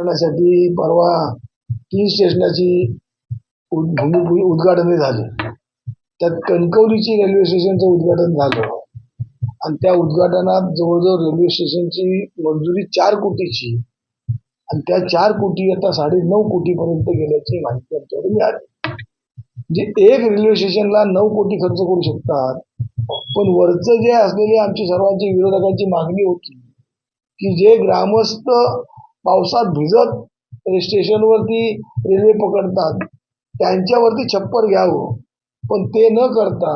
करण्यासाठी परवा तीन स्टेशनाची भूमिपूजन उद्घाटन झाले. त्यात कणकवलीची रेल्वे स्टेशनचं उद्घाटन झालं. आणि त्या उद्घाटनात जवळजवळ रेल्वे स्टेशनची मंजुरी चार कोटीची. आणि त्या चार कोटी आता साडे नऊ कोटीपर्यंत गेल्याची माहिती आमच्याकडे मिळाली. म्हणजे एक रेल्वे स्टेशनला नऊ कोटी खर्च करू शकतात. पण वरचं जे असलेली आमची सर्वांची विरोधकांची मागणी होती की जे ग्रामस्थ पावसात भिजत स्टेशनवरती रेल्वे पकडतात. त्यांच्यावरती छप्पर घ्यावं. पण ते न करता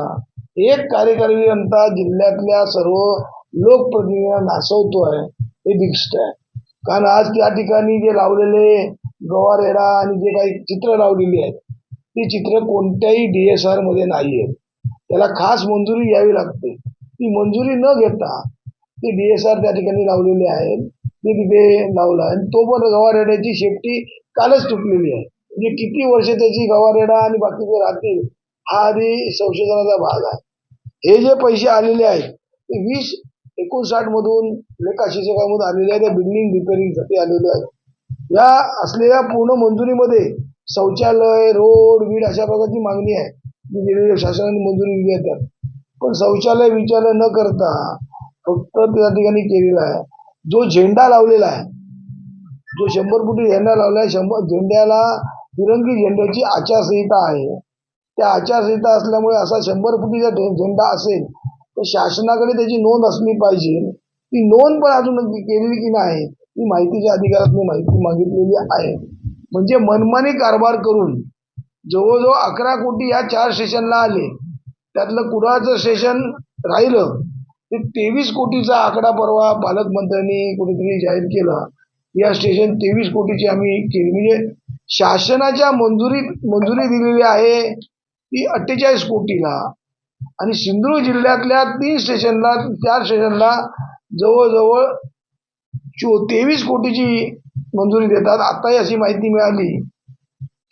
एक कार्यकारी अभियंता जिल्ह्यातल्या सर्व लोकप्रतिनिधींना नासवतोय हे दिसत आहे कारण आज त्या ठिकाणी जे लावलेले गवारेडा आणि जे काही चित्र लावलेली आहेत ती चित्र कोणत्याही डी एस आरमध्ये नाही आहेत त्याला खास मंजुरी घ्यावी लागते. ती मंजुरी न घेता ती डी एस आर त्या ठिकाणी लावलेले आहेत. मी तिथे लावला. आणि तो पण गवारेड्याची शेपटी कालच तुटलेली आहे. म्हणजे किती वर्ष त्याची गवारेडा आणि बाकीचे राहतील हा आधी संशोधनाचा भाग आहे. हे जे पैसे आलेले आहेत ते वीस एकोणसाठ मधून लेखा शिक्षकामधून आलेले आहेत त्या बिल्डिंग रिपेअरिंगसाठी आलेले आहेत. या असलेल्या पूर्ण मंजुरीमध्ये शौचालय रोड वीड अशा प्रकारची मागणी आहे. जी दिलेली शासनाने मंजुरी दिली आहे त्यात पण शौचालय विचार न करता फक्त त्या ठिकाणी केलेला आहे. जो झेंडा लावलेला आहे जो शंभर फुटी झेंडा लावला आहे शंभर झेंड्याला तिरंगी झेंड्याची आचारसंहिता आहे. त्या आचारसंहिता असल्यामुळे असा शंभर फुटीचा झेंडा असेल तर शासनाकडे त्याची नोंद असली पाहिजे. ती नोंद पण अजून केलेली की नाही ही माहितीच्या अधिकारात मी माहिती मागितलेली आहे. म्हणजे मनमानी कारभार करून जवळजवळ अकरा कोटी या चार स्टेशनला आले. त्यातलं कुडाळचं स्टेशन राहिलं ते तेवीस कोटीचा आकडा परवा पालकमंत्र्यांनी कुठेतरी जाहीर केला. या स्टेशन तेवीस कोटीची आम्ही केली. म्हणजे शासनाच्या मंजुरी मंजुरी दिलेली आहे ती अठ्ठेचाळीस कोटीला. आणि सिंधुदुर्ग जिल्ह्यातल्या तीन स्टेशनला चार स्टेशनला जवळजवळ चो तेवीस कोटीची मंजुरी देतात. आताही अशी माहिती मिळाली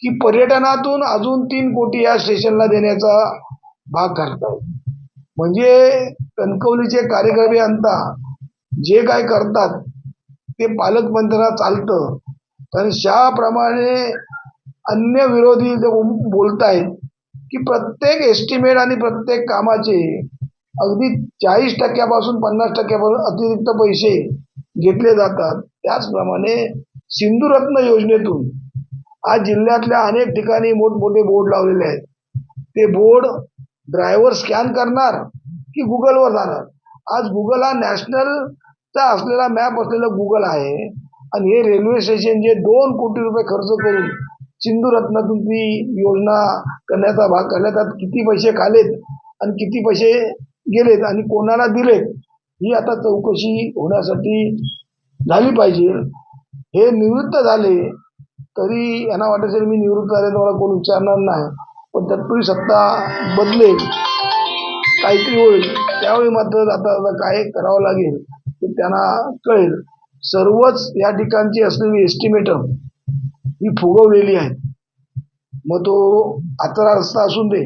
की पर्यटनातून अजून तीन कोटी या स्टेशनला देण्याचा भाग करतात म्हणजे कणकवलीचे कार्यकारी आणता जे काय करतात ते पालकमंत्र्यांना चालतं. कारण शाप्रमाणे अन्य विरोधी जे बोलतायत की प्रत्येक एस्टिमेट आणि प्रत्येक कामाचे अगदी चाळीस टक्क्यापासून पन्नास टक्क्यापासून अतिरिक्त पैसे घेतले जातात. त्याचप्रमाणे सिंधुरत्न योजनेतून आज जिल्ह्यातल्या अनेक ठिकाणी मोठमोठे बोर्ड लावलेले आहेत. ते बोर्ड ड्रायव्हर स्कॅन करणार की गुगलवर जाणार? आज गुगल हा नॅशनलचा असलेला मॅप असलेला गुगल आहे आणि हे रेल्वे स्टेशन जे दोन कोटी रुपये खर्च करून सिंधूरत्नातून ती योजना करण्याचा भाग करण्यात त्यात किती पैसे खालेत आणि किती पैसे गेलेत आणि कोणाला दिलेत ही आता चौकशी होण्यासाठी झाली पाहिजे. हे निवृत्त झाले तरी यांना वाटत मी निवृत्त झाले तर मला कोण विचारणार नाही. पण तत्पूर्वी सत्ता बदलेल काहीतरी होईल. त्यावेळी मात्र आता काय करावं लागेल ते त्यांना कळेल. सर्वच या ठिकाणची असलेली एस्टिमेटर ही फुगवलेली आहे मग तो आचरा रस्ता असून दे.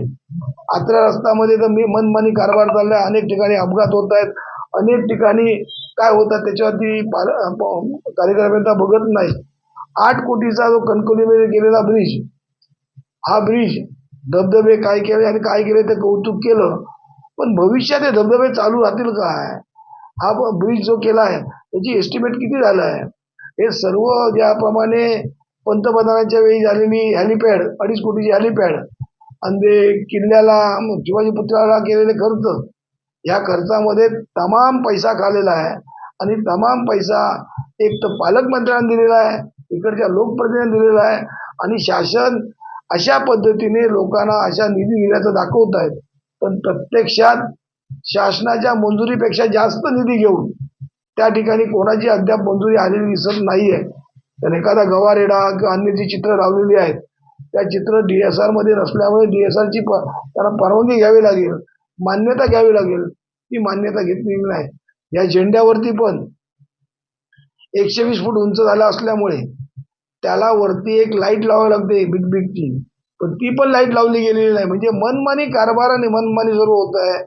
आचरा रस्त्यामध्ये तर मी मनमानी कारभार चाललाय. अनेक ठिकाणी अपघात होत आहेत. अनेक ठिकाणी काय होतात त्याच्यावरती पाल- प- बघत नाही आठ कोटीचा जो कणकवलीमध्ये गेलेला ब्रिज हा ब्रिज धबधबे काय केले आणि काय केले ते कौतुक केलं. पण भविष्यात हे धबधबे चालू राहतील काय? हा ब्रिज जो केला आहे त्याची एस्टिमेट किती झालं आहे? हे सर्व ज्याप्रमाणे पंतप्रधानांच्या वेळी झालेली हॅलिपॅड अडीच कोटीची हॅलिपॅड आणि ते किल्ल्याला शिवाजी पुतळ्याला केलेले खर्च या खर्चामध्ये तमाम पैसा खालेला आहे. आणि तमाम पैसा एक तर पालकमंत्र्यांना दिलेला आहे इकडच्या लोकप्रतिनिधींना दिलेला आहे आणि शासन अशा पद्धतीने लोकांना अशा निधी दिल्याचं दाखवत आहेत. पण प्रत्यक्षात शासनाच्या मंजुरीपेक्षा जास्त निधी घेऊन त्या ठिकाणी कोणाची अद्याप मंजुरी आलेली दिसत नाहीये. तर एखादा गवारेडा किंवा अन्य जी चित्र लावलेली आहेत त्या चित्र डी एस आरमध्ये नसल्यामुळे डी एस आरची त्यांना परवानगी घ्यावी लागेल मान्यता घ्यावी लागेल ती मान्यता घेतलेली नाही. या झेंड्यावरती पण एकशे वीस फूट उंच झाला असल्यामुळे त्याला वरती एक लाइट लावावी लागते बिग बिगची पण ती पण लाइट लावली गेलेली नाही. म्हणजे मनमानी कारभार आणि मनमानी सर्व होत आहे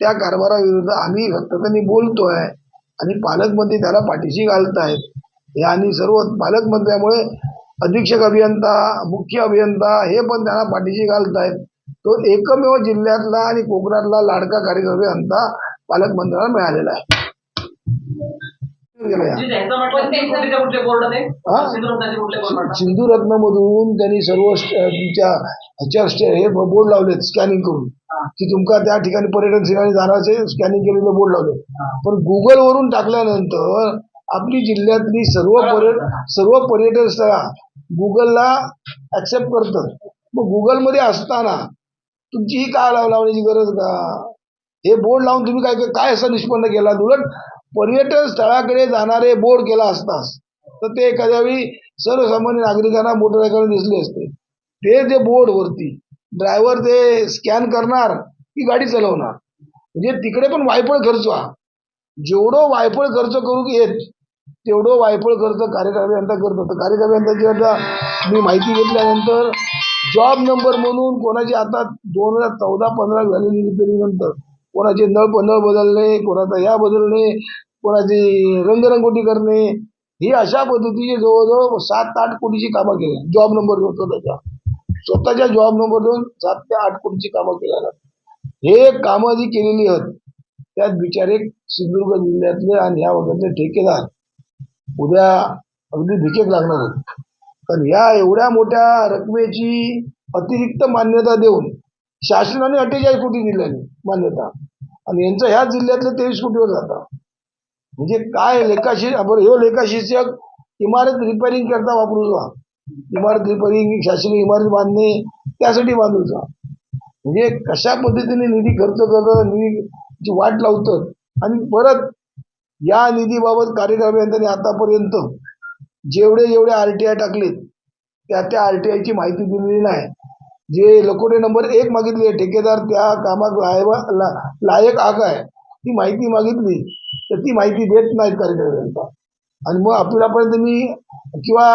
त्या कारभाराविरुद्ध आम्ही सततनी बोलतो आहे आणि पालकमंत्री त्याला पाठीशी घालत आहेत हे आणि सर्व पालकमंत्र्यामुळे अधीक्षक अभियंता मुख्य अभियंता हे पण त्यांना पाठीशी घालत आहेत तो एकमेव जिल्ह्यातला आणि कोकणातला लाडका कार्यक्रम अभियंता पालकमंत्र्याला मिळालेला आहे. बोर्ड सिंधू रत्नमधून त्यांनी सर्व तुमच्या ह्याच्यावर स्टे- हे बोर्ड लावलेत स्कॅनिंग करून. की तुमका त्या ठिकाणी पर्यटन ठिकाणी जाण्याचे स्कॅनिंग केलेले बोर्ड लावले पण गुगल वरून टाकल्यानंतर आपली जिल्ह्यातली सर्व पर्यटन सर्व पर्यटन स्थळा गुगलला ऍक्सेप्ट करतं मग गुगलमध्ये असताना तुमची ही काय लाव लावण्याची गरज का? हे बोर्ड लावून तुम्ही काय काय असं निष्पन्न केला? उलट पर्यटन स्थळाकडे जाणारे बोर्ड केला असतास तर ते एखाद्या वेळी सर्वसामान्य नागरिकांना मोटरसायकल दिसले असते. ते जे बोर्ड वरती ड्रायव्हर ते स्कॅन करणार की गाडी चालवणार. म्हणजे तिकडे पण वायफळ खर्च व्हा जेवढं वायफळ खर्च करू येत तेवढं वायफळ खर्च कार्यकर्त्यांचा यंत्रा करत होतं. कार्यक्रम आता मी माहिती घेतल्यानंतर जॉब नंबर म्हणून कोणाची आता दोन हजार चौदा पंधरा झालेली रिपेरिंग नंतर कोणाचे नळ नळ बदलणे कोणाचा या बदलणे कोणाची रंगरंगोटी करणे ही अशा पद्धतीची जवळजवळ सात आठ कोटीची कामं केली. जॉब नंबर देऊन स्वतःच्या स्वतःच्या जॉब नंबर देऊन सात ते आठ कोटीची कामं केल्या हे कामं जी केलेली आहेत त्यात बिचारे सिंधुदुर्ग जिल्ह्यातले आणि या वगैरे ठेकेदार उद्या अगदी भिकेत लागणार आहेत. कारण या एवढ्या मोठ्या रकमेची अतिरिक्त मान्यता देऊन शासनाने अठ्ठेचाळीस कोटी दिल्याने मान्यता. आणि यांचं ह्या जिल्ह्यातलं तेवीस कोटीवर जातं. म्हणजे काय लेखाशी बरं ह्यो लेखाशीर्षक इमारत रिपेअरिंग करता वापरूचा इमारत रिपेअरिंग शासकीय इमारत बांधणे त्यासाठी बांधूचा म्हणजे कशा पद्धतीने निधी खर्च करतात निधीची वाट लावतात आणि परत या निधीबाबत कार्यक्रम आतापर्यंत जेवढे जेवढे आर टी आय टाकलेत त्या त्या आर टी आयची माहिती दिलेली नाही. जे लकोटे नंबर एक मागितले ठेकेदार त्या कामात लायक ला- लायक आग आहे ती माहिती मागितली तर ती माहिती देत नाहीत कार्यक्रम यंत्रणा आणि मग अपिलापर्यंत मी किंवा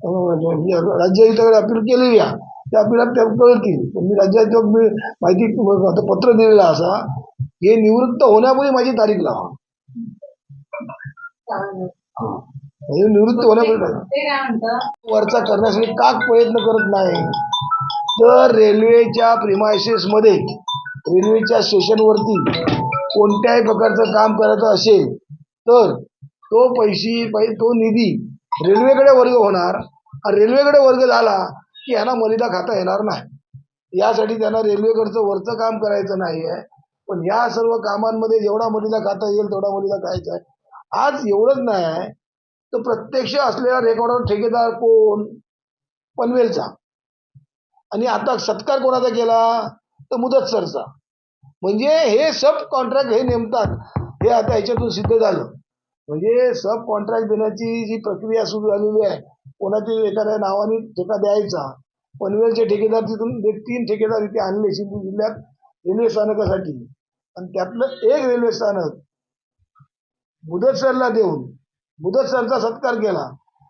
राज्य आयुक्ताकडे अपील केलेली आहे त्या अपिलात त्या कळतील. पण मी राज्यात मी माहिती आता पत्र दिलेलं आहे असा हे निवृत्त होण्यापूर्वी माझी तारीख लावा. हे निवृत्त होण्यापूर्वी वरचा करण्यासाठी का प्रयत्न करत नाही? तर रेल्वेच्या प्रिमायसेसमध्ये रेल्वेच्या स्टेशनवरती कोणत्याही प्रकारचं काम करायचं असेल तर तो पैसे पै तो निधी रेल्वेकडे वर्ग होणार. आणि रेल्वेकडे वर्ग झाला की यांना मलिदा खाता येणार नाही. यासाठी त्यांना रेल्वेकडचं वरचं काम करायचं नाही आहे. पण या सर्व कामांमध्ये जेवढा मलिदा खाता येईल तेवढा मलिदा खायचा आहे. आज एवढंच नाही आहे. तर प्रत्यक्ष असलेला रेकॉर्डवर ठेकेदार कोण? पनवेलचा. आणि आता सत्कार कोणाचा केला? तर मुदत सरचा. म्हणजे हे सब कॉन्ट्रॅक्ट हे नेमतात. हे आता याच्यातून सिद्ध झालं. म्हणजे सब कॉन्ट्रॅक्ट देण्याची जी प्रक्रिया सुरू झालेली आहे कोणाच्या एखाद्या नावाने ठेका द्यायचा पनवेलचे ठेकेदार तिथून ते तीन ठेकेदार इथे आणले सिंधू जिल्ह्यात रेल्वे स्थानकासाठी. आणि त्यातलं एक रेल्वे स्थानक मुदतसरला देऊन मुदतसरचा सत्कार केला.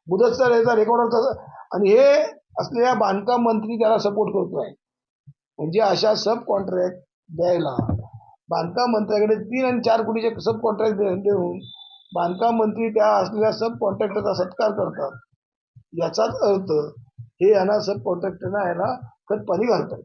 मुदतसर याचा रेकॉर्ड आणि हे असलेल्या बांधकाम मंत्री त्याला सपोर्ट करतोय. म्हणजे अशा सब कॉन्ट्रॅक्ट द्यायला बांधकाम मंत्र्याकडे तीन आणि चार कोटीचे सब कॉन्ट्रॅक्ट देऊन बांधकाम मंत्री त्या असलेल्या सब कॉन्ट्रॅक्टरचा सत्कार करतात. याचाच अर्थ हे यांना सब कॉन्ट्रॅक्टरना याला खतपाणी घालतात.